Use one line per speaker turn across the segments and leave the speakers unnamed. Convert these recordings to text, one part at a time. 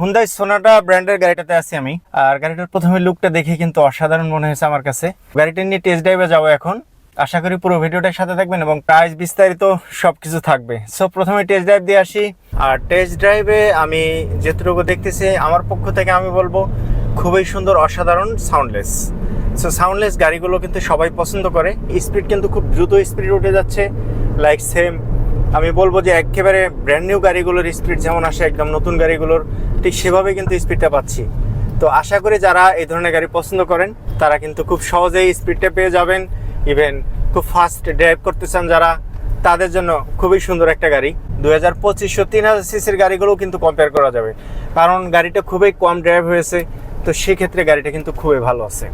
Hyundai সোনাটা ব্র্যান্ডের গাড়িটাতে আছি আমি। আর গাড়িটার প্রথমে লুকটা দেখে কিন্তু অসাধারণ মনে হয়েছে আমার কাছে। গাড়িটা নিয়ে টেস্ট ড্রাইভে যাব এখন। আশা করি পুরো ভিডিওটার সাথে থাকবেন এবং প্রাইস বিস্তারিত সবকিছু থাকবে। সো প্রথমে টেস্ট ড্রাইভ দিয়ে আসি। আর টেস্ট ড্রাইভে আমি যেটুকু দেখতেছি, আমার পক্ষ থেকে আমি বলব, খুবই সুন্দর, অসাধারণ সাউন্ডলেস সো সাউন্ডলেস গাড়িগুলো কিন্তু সবাই পছন্দ করে। স্পিড কিন্তু খুব দ্রুত স্পিড উঠে যাচ্ছে। লাইক সেম আমি বলব যে একেবারে ব্র্যান্ড নিউ গাড়িগুলোর স্পিড যেমন আসে, একদম নতুন গাড়িগুলোর, ঠিক সেভাবে কিন্তু স্পিডটা পাচ্ছি। তো আশা করি যারা এই ধরনের গাড়ি পছন্দ করেন, তারা কিন্তু খুব সহজেই স্পিডটা পেয়ে যাবেন। ইভেন খুব ফাস্ট ড্রাইভ করতে চান যারা, তাদের জন্য খুবই সুন্দর একটা গাড়ি। দুই হাজার পঁচিশশো তিন হাজার সিসির গাড়িগুলোও কিন্তু কম্পেয়ার করা যাবে। কারণ গাড়িটা খুবই কম ড্রাইভ হয়েছে, তো সেক্ষেত্রে গাড়িটা কিন্তু খুবই ভালো আছে।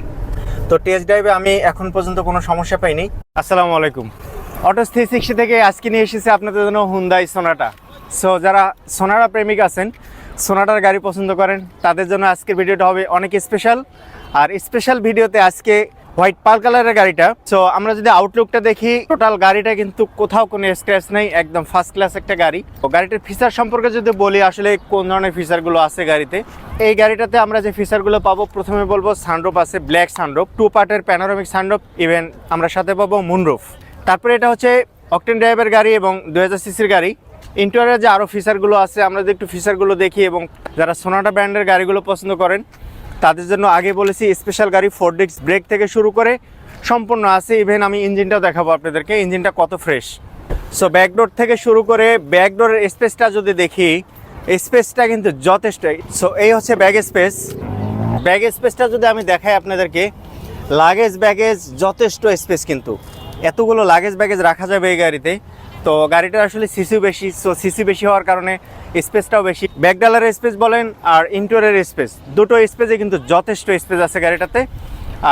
তো টেস্ট ড্রাইভে আমি এখন পর্যন্ত কোনো সমস্যা পাইনি। আসসালামু আলাইকুম। অটো থ্রি সিক্সটি থেকে আজকে নিয়ে এসেছি আপনাদের জন্য হুন্দাই সোনাটা সো যারা সোনারা প্রেমিক আছেন সোনাটার গাড়ি পছন্দ করেন, তাদের জন্য আজকের ভিডিওটা হবে অনেক স্পেশাল আর স্পেশাল ভিডিওতে আজকে হোয়াইট পাল কালারের গাড়িটা। সো আমরা যদি আউটলুকটা দেখি টোটাল গাড়িটা কিন্তু কোথাও কোনো স্ক্র্যাচ নেই, একদম ফার্স্ট ক্লাস একটা গাড়ি। তো গাড়িটার ফিচার সম্পর্কে যদি বলি, আসলে কোন ধরনের ফিচারগুলো আছে গাড়িতে? এই গাড়িটাতে আমরা যে ফিচারগুলো পাবো, প্রথমে বলব সানরুফ আছে ব্ল্যাক সানরুফ টু পার্টের প্যানোরামিক সানরুফ ইভেন আমরা সাথে পাবো মুনরুফ তারপরে এটা হচ্ছে অকটেন ড্রাইভের গাড়ি এবং দু হাজার সিসির গাড়ি। ইন্টেরিয়ার যে আরও ফিচারগুলো আছে, আমরা যদি একটু ফিচারগুলো দেখি এবং যারা সোনাটা ব্র্যান্ডের গাড়িগুলো পছন্দ করেন, তাদের জন্য আগে বলেছি স্পেশাল গাড়ি ফোর ডিক্স ব্রেক থেকে শুরু করে সম্পূর্ণ আছে। ইভেন আমি ইঞ্জিনটাও দেখাবো আপনাদেরকে ইঞ্জিনটা কত ফ্রেশ সো ব্যাকডোর থেকে শুরু করে ব্যাকডোরের স্পেসটা যদি দেখি স্পেসটা কিন্তু যথেষ্ট। সো এই হচ্ছে ব্যাগ স্পেস ব্যাগ স্পেসটা যদি আমি দেখাই আপনাদেরকে লাগেজ ব্যাগেজ যথেষ্ট স্পেস কিন্তু। এতগুলো লাগেজ ব্যাগেজ রাখা যাবে এই গাড়িতে। তো গাড়িটার আসলে সিসি বেশি সো সিসি বেশি হওয়ার কারণে স্পেসটাও বেশি। ব্যাকডালারের স্পেস বলেন আর ইন্টোরিয়ারের স্পেস দুটো স্পেসে কিন্তু যথেষ্ট স্পেস আছে গাড়িটাতে।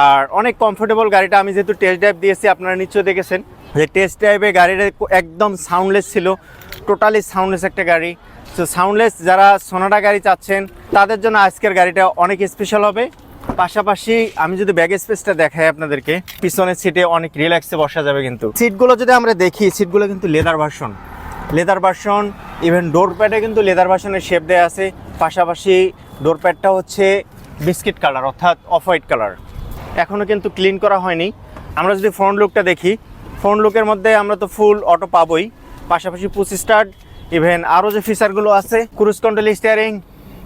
আর অনেক কমফোর্টেবল গাড়িটা, আমি যেহেতু টেস্ট ড্রাইভ দিয়েছি, আপনারা নিশ্চয়ই দেখেছেন যে টেস্ট ড্রাইভে গাড়িটা একদম সাউন্ডলেস ছিল টোটালি সাউন্ডলেস একটা গাড়ি। সো সাউন্ডলেস যারা সোনাটা গাড়ি চাচ্ছেন, তাদের জন্য আজকের গাড়িটা অনেক স্পেশাল হবে। পাশাপাশি আমি যদি ব্যাগ স্পেসটা দেখাই আপনাদেরকে, পিছনের সিটে অনেক রিল্যাক্সে বসা যাবে কিন্তু। সিটগুলো যদি আমরা দেখি সিটগুলো কিন্তু leather version leather version even door প্যাডে কিন্তু লেদার ভার্সনের শেপ দেওয়া আছে। পাশাপাশি ডোর প্যাডটা হচ্ছে বিস্কিট কালার অর্থাৎ অফ হোয়াইট কালার এখনও কিন্তু ক্লিন করা হয়নি। আমরা যদি ফ্রন্ট লুকটা দেখি ফ্রন্ট লুকের মধ্যে আমরা তো ফুল অটো পাবই। পাশাপাশি পুশ স্টার্ট ইভেন আরও যে ফিচারগুলো আছে cruise control steering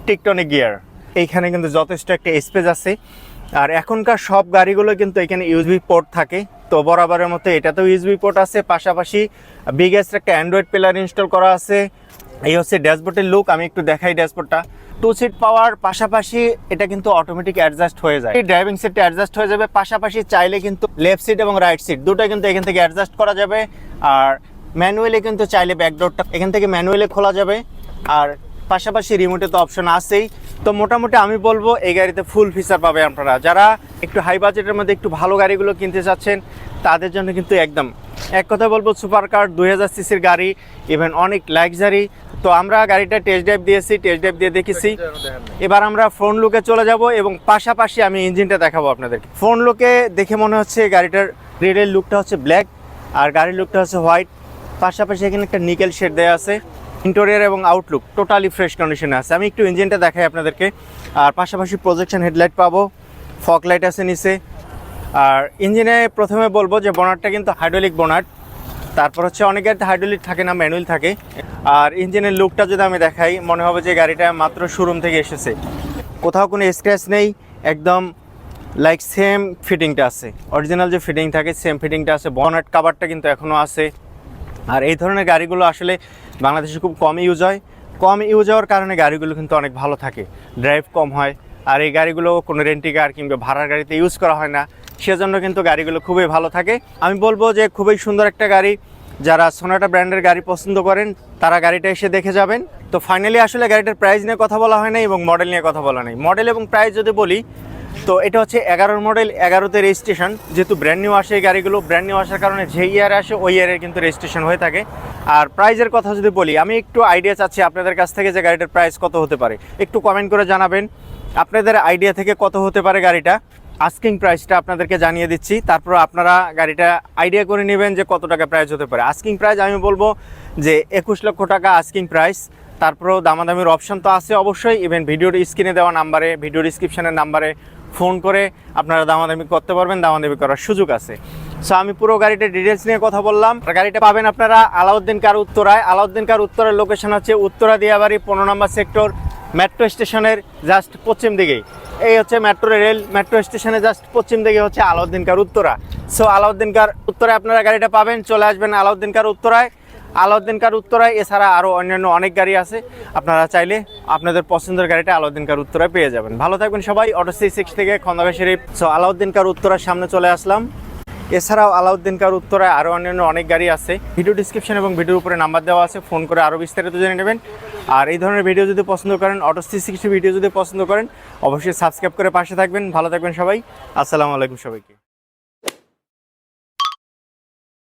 tiptronic gear এইখানে কিন্তু যথেষ্ট একটা স্পেস আছে। আর এখনকার সব গাড়িগুলো কিন্তু এখানে ইউএসবি পোর্ট থাকে। তো বরাবরের মতো এটাতেও ইউএসবি পোর্ট আছে। পাশাপাশি বিগেস্ট একটা অ্যান্ড্রয়েড প্লেয়ার ইনস্টল করা আছে। এই হচ্ছে ড্যাশবোর্ডের লুক আমি একটু দেখাই ড্যাশবোর্ডটা টু। সিট পাওয়ার পাশাপাশি এটা কিন্তু অটোমেটিক অ্যাডজাস্ট হয়ে যায়। ড্রাইভিং সিটটা অ্যাডজাস্ট হয়ে যাবে। পাশাপাশি চাইলে কিন্তু লেফট সিট এবং রাইট সিট দুটো কিন্তু এখান থেকে অ্যাডজাস্ট করা যাবে। আর ম্যানুয়ালি কিন্তু চাইলে ব্যাকডোরটা এখান থেকে ম্যানুয়ালি খোলা যাবে। আর পাশাপাশি রিমোটে তো অপশন আছেই। তো মোটামুটি আমি বলব এই গাড়িতে ফুল ফিচার পাবে আপনারা। যারা একটু হাই বাজেটের মধ্যে একটু ভালো গাড়িগুলো কিনতে চাচ্ছেন তাদের জন্য কিন্তু একদম। এক কথা বলব সুপার কার দুই হাজার সিসির গাড়ি ইভেন অনেক লাক্সারি তো আমরা গাড়িটা টেস্ট ড্রাইভ দিয়েছি টেস্ট ড্রাইভ দিয়ে দেখেছি। এবার আমরা ফ্রন্ট লুকে চলে যাব এবং পাশাপাশি আমি ইঞ্জিনটা দেখাবো আপনাদেরকে। ফ্রন্ট লুকে দেখে মনে হচ্ছে গাড়িটার রেডের লুকটা হচ্ছে ব্ল্যাক আর গাড়ির লুকটা হচ্ছে হোয়াইট পাশাপাশি এখানে একটা নিকেল শেড দেওয়া আছে। ইন্টেরিয়ার এবং আউটলুক টোটালি ফ্রেশ কন্ডিশনে আছে। আমি একটু ইঞ্জিনটা দেখাই আপনাদেরকে। আর পাশাপাশি প্রজেকশন হেডলাইট পাবো। ফক লাইট আছে নিচে। আর ইঞ্জিনে প্রথমে বলব যে বোনারটা কিন্তু হাইড্রোলিক বোনার তারপর হচ্ছে অনেক গাড়িতে হাইড্রোলিক থাকে না ম্যানুয়াল থাকে। আর ইঞ্জিনের লুকটা যদি আমি দেখাই, মনে হবে যে গাড়িটা মাত্র শোরুম থেকে এসেছে। কোথাও কোনো স্ক্র্যাচ নেই, একদম লাইক সেম ফিটিংটা আছে। অরিজিনাল যে ফিটিং থাকে সেম ফিটিংটা আছে। বনেট কাভারটা কিন্তু এখনও আছে। আর এই ধরনের গাড়িগুলো আসলে বাংলাদেশে খুব কম ইউজ হয়। কম ইউজ হওয়ার কারণে গাড়িগুলো কিন্তু অনেক ভালো থাকে। ড্রাইভ কম হয়। আর এই গাড়িগুলো কোনো রেন্টি কার কিংবা ভাড়ার গাড়িতে ইউজ করা হয় না। সেজন্য কিন্তু গাড়িগুলো খুবই ভালো থাকে। আমি বলব যে খুবই সুন্দর একটা গাড়ি। যারা সোনাটা ব্র্যান্ডের গাড়ি পছন্দ করেন, তারা গাড়িটা এসে দেখে যাবেন। তো ফাইনালি আসলে গাড়িটার প্রাইস নিয়ে কথা বলা হয় নাই এবং মডেল নিয়ে কথা বলা নেই। মডেল এবং প্রাইস যদি বলি তো এটা হচ্ছে এগারোর মডেল এগারোতে রেজিস্ট্রেশন যেহেতু ব্র্যান্ড নিউ আসে এই গাড়িগুলো ব্র্যান্ড নিউ আসার কারণে যে ইয়ারে আসে, ওই ইয়ারের কিন্তু রেজিস্ট্রেশন হয়ে থাকে। আর প্রাইজের কথা যদি বলি, আমি একটু আইডিয়া চাচ্ছি আপনাদের কাছ থেকে যে গাড়িটার প্রাইস কত হতে পারে। একটু কমেন্ট করে জানাবেন, আপনাদের আইডিয়া থেকে কত হতে পারে গাড়িটা। আস্কিং প্রাইসটা আপনাদেরকে জানিয়ে দিচ্ছি, তারপর আপনারা গাড়িটা আইডিয়া করে নেবেন যে কত টাকা প্রাইস হতে পারে। আস্কিং প্রাইস আমি বলব যে একুশ লক্ষ টাকা আস্কিং প্রাইস তারপরেও দামাদামির অপশন তো আছে অবশ্যই। ইভেন ভিডিওর স্ক্রিনে দেওয়া নাম্বারে ভিডিও ডিসক্রিপশনের নাম্বারে ফোন করে আপনারা দামাদামি করতে পারবেন, দামাদামি করার সুযোগ আছে। সো আমি পুরো গাড়িটা ডিটেলস নিয়ে কথা বললাম। গাড়িটা পাবেন আপনারা আলাউদ্দিন কার উত্তরায়। আলাউদ্দিন কার উত্তরের লোকেশন হচ্ছে উত্তরা দিয়াবাড়ি, পনেরো নম্বর সেক্টর মেট্রো স্টেশনের জাস্ট পশ্চিম দিকেই এই হচ্ছে মেট্রো রেল মেট্রো স্টেশনে জাস্ট পশ্চিম দিকে হচ্ছে Alauddin car Uttara. So Alauddin car উত্তরায় আপনারা গাড়িটা পাবেন, চলে আসবেন আলাউদ্দিন কার উত্তরায়। আলাউদ্দিন কার উত্তরায়, এছাড়া আরও অন্যান্য অনেক গাড়ি আছে। আপনারা চাইলে আপনাদের পছন্দের গাড়িটা আলাউদ্দিন কার উত্তরায় পেয়ে যাবেন। ভালো থাকবেন সবাই অটো সি সিক্স থেকে খন্দকা শরীফ। সো আলাউদ্দিন কার উত্তরার সামনে চলে আসলাম। এছাড়াও আলাউদ্দিন কার উত্তরায় আরও অন্যান্য অনেক গাড়ি আছে। ভিডিও ডিসক্রিপশন এবং ভিডিওর উপরে নাম্বার দেওয়া আছে, ফোন করে আরও বিস্তারিত জেনে নেবেন। আর এই ধরনের ভিডিও যদি পছন্দ করেন অটো সি সিক্সটি ভিডিও যদি পছন্দ করেন, অবশ্যই সাবস্ক্রাইব করে পাশে থাকবেন। ভালো থাকবেন সবাই। আসসালামু আলাইকুম সবাইকে।